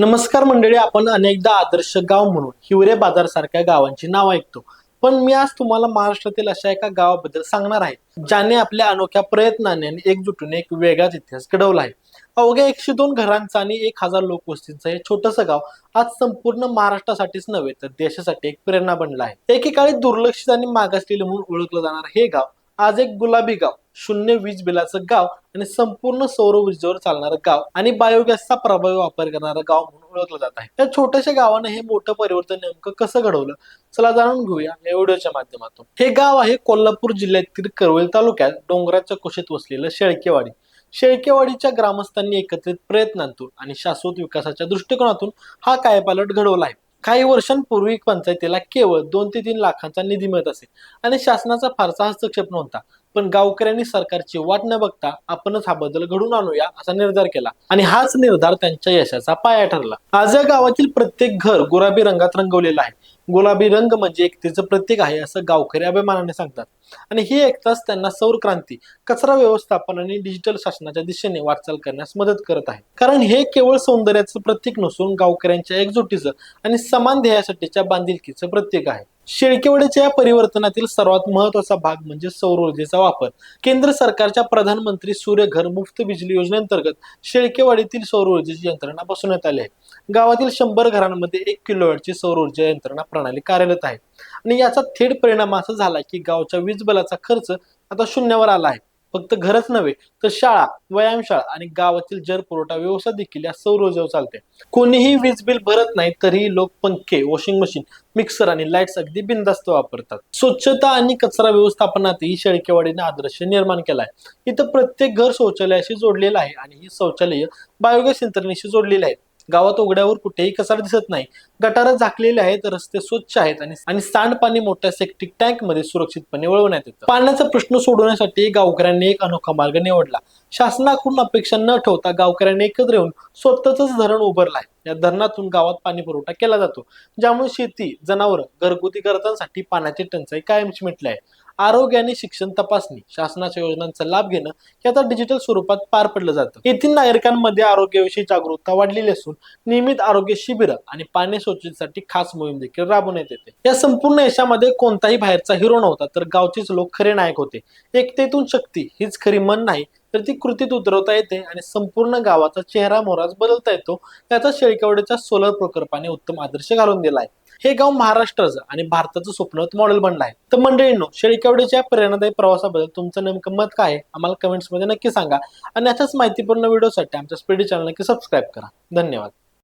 नमस्कार मंडळी आपण अनेकदा आदर्श गाव म्हणून हिवरे बाजार सारख्या गावांची नाव ऐकतो. पण मी आज तुम्हाला महाराष्ट्रातील अशा एका गावाबद्दल सांगणार आहे ज्याने आपल्या अनोख्या प्रयत्नाने एकजुटून एकजुटीने एक वेगळाच इतिहास घडवला आहे. अवघ्या एकशे दोन घरांचा आणि एक हजार लोकवस्तींचं हे छोटंसं गाव आज संपूर्ण महाराष्ट्रासाठीच नव्हे तर देशासाठी एक प्रेरणा बनला आहे. एकेकाळी दुर्लक्षित आणि मागासलेलं म्हणून ओळखलं जाणार हे गाव आज एक गुलाबी गाव. शून्य वीज बिलाचं गाव आणि संपूर्ण सौर ऊर्जेवर चालणारं गाव आणि बायोगॅसचा प्रभावी वापर करणारं गाव म्हणून ओळखलं जात आहे. या छोट्याशा गावाने हे मोठं परिवर्तन नेमकं कसं घडवलं? चला जाणून घेऊया या व्हिडिओच्या माध्यमातून. हे गाव आहे कोल्हापूर जिल्ह्यातील करवेल तालुक्यात डोंगराच्या कुशीत वसलेलं शेळकेवाडी. शेळकेवाडीच्या ग्रामस्थांनी एकत्रित प्रयत्नांतून आणि शाश्वत विकासाच्या दृष्टिकोनातून हा कायपालट घडवला आहे. काही वर्षांपूर्वी पंचायतीला केवळ दोन ते तीन लाखांचा निधी मिळत असे आणि शासनाचा फारसा हस्तक्षेप नव्हता. पण गावकऱ्यांनी सरकारची वाट न बघता आपणच हा बदल घडून आणूया असा निर्धार केला. आणि हाच निर्धार त्यांच्या यशाचा पाया ठरला. आज या गावातील प्रत्येक घर गुलाबी रंगात रंगवलेलं आहे. गुलाबी रंग म्हणजे एकतेचं प्रतीक आहे असं गावकरी अभिमानाने सांगतात. आणि ही एकताच त्यांना सौर क्रांती कचरा व्यवस्थापन आणि डिजिटल शासनाच्या दिशेने वाटचाल करण्यास मदत करत आहे. कारण हे केवळ सौंदर्याचं प्रतीक नसून गावकऱ्यांच्या एकजुटीचं आणि समान ध्येयासाठीच्या बांधिलकीचं प्रतीक आहे. शेळकेवाडीच्या या परिवर्तनातील सर्वात महत्त्वाचा भाग म्हणजे सौर ऊर्जेचा वापर. केंद्र सरकारच्या प्रधानमंत्री सूर्यघर मुफ्त बिजली योजनेअंतर्गत शेळकेवाडीतील सौर ऊर्जेची यंत्रणा बसवण्यात आली आहे. गावातील शंभर घरांमध्ये एक किलोवॅटची सौर ऊर्जा यंत्रणा प्रणाली कार्यरत आहे. आणि याचा थेट परिणाम असा झाला की गावच्या वीज बिलाचा खर्च आता शून्यावर आला आहे. फक्त घरच नव्हे तर शाळा व्यायामशाळा आणि गावातील जल पुरवठा व्यवस्था देखील या सौर ऊर्जेवर चालते कोणीही वीज बिल भरत नाही तरीही लोक पंखे वॉशिंग मशीन मिक्सर आणि लाईट्स अगदी बिनधास्त वापरतात. स्वच्छता आणि कचरा व्यवस्थापनातही शेळकेवाडीने आदर्श निर्माण केला आहे इथं प्रत्येक घर शौचालयाशी जोडलेलं आहे आणि ही शौचालय बायोगॅस यंत्रणेशी जोडलेली आहेत. गावात उघड्यावर कुठेही कचरा दिसत नाही. गटारं झाकलेले आहेत रस्ते स्वच्छ आहेत आणि सांडपाणी मोठ्या सेप्टिक टँकमध्ये सुरक्षितपणे वळवण्यात येतं. पाण्याचा प्रश्न सोडवण्यासाठी गावकऱ्यांनी एक अनोखा मार्ग निवडला. शासनाकडून अपेक्षा न ठेवता गावकऱ्यांनी एकत्र येऊन स्वतःच धरण उभारलंय. या धरणातून गावात पाणी पुरवठा केला जातो. ज्यामुळे शेती जनावर घरगुती गरजांसाठी पाण्याची टंचाई कायमची मिटली आहे. आरोग्य आणि शिक्षण तपासणी शासनाच्या योजनांचा लाभ घेणं हे आता डिजिटल स्वरूपात पार पडलं जातं. येथील नागरिकांमध्ये आरोग्याविषयी जागरूकता वाढलेली असून नियमित आरोग्य शिबिर आणि पाणी स्वच्छतेसाठी खास मोहीम देखील राबवण्यात येते. या संपूर्ण यशामध्ये कोणताही बाहेरचा हिरो नव्हता तर गावचेच लोक खरे नायक होते. एकतेतून शक्ती हीच खरी मन नाही तर ती कृतीत उतरवता येते आणि संपूर्ण गावाचा चेहरा मोहराज बदलता येतो. त्याचा शेळकेवाडीच्या सोलर प्रकल्पाने उत्तम आदर्श घालून दिला आहे हे गाव महाराष्ट्राचं आणि भारताचं स्वप्न मॉडेल बनलं आहे तर मंडळींनो शेळकेवाडीच्या प्रेरणादायी प्रवासाबद्दल तुमचं नेमकं मत काय आहे? आम्हाला कमेंट्समध्ये नक्की सांगा. आणि अशाच माहितीपूर्ण व्हिडिओसाठी आमच्या स्पीडी चॅनल नक्की सबस्क्राईब करा. धन्यवाद.